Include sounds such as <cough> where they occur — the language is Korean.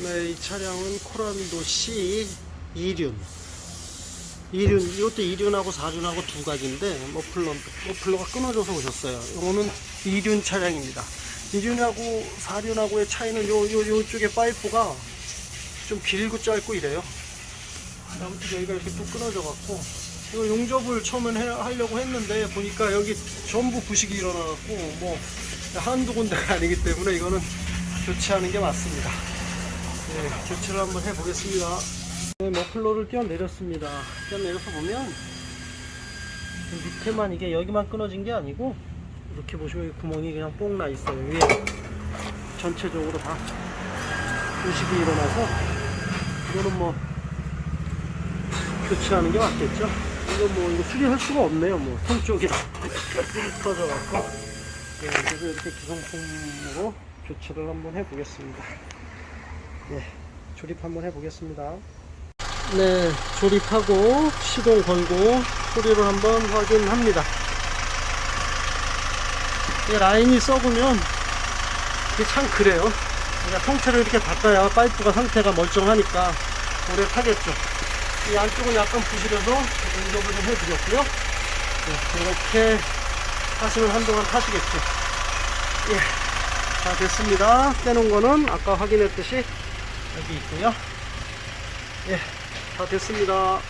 네, 이 차량은 코란도 C 2륜. 2륜, 이것도 2륜하고 4륜하고 두 가지인데, 머플러, 머플러가 끊어져서 오셨어요. 이거는 2륜 차량입니다. 2륜하고 4륜하고의 차이는 요, 요, 요쪽에 파이프가 좀 길고 짧고 이래요. 아무튼 여기가 이렇게 뚝 끊어져 갖고, 이거 용접을 처음엔 해, 하려고 했는데, 보니까 여기 전부 부식이 일어나갖고, 뭐, 한두 군데가 아니기 때문에 이거는 교체하는 게 맞습니다. 네, 교체를 한번 해보겠습니다. 네, 머플러를 떼어내렸습니다. 떼어내려서 보면 그 밑에만 이게 여기만 끊어진 게 아니고 이렇게 보시면 이 구멍이 그냥 뽕 나 있어요. 위에 전체적으로 다 부식이 일어나서 이거는 뭐 교체하는 게 맞겠죠? 이거 뭐 이거 수리할 수가 없네요. 뭐 통 쪽이라 <laughs> 터져 갖고 네, 그래서 이렇게 기성품으로 교체를 한번 해보겠습니다. 네, 조립 한번 해보겠습니다. 네, 조립하고 시동 걸고 소리를 한번 확인합니다. 이 라인이 썩으면 이게 참 그래요. 그러니까 통째로 이렇게 닦아야 파이프가 상태가 멀쩡하니까 오래 타겠죠. 이 안쪽은 약간 부실해서 용접을 좀 해드렸고요. 네, 이렇게 하시면 한동안 타시겠죠. 예, 다 됐습니다. 떼놓은 거는 아까 확인했듯이 여기 있고요. 예, 다 됐습니다.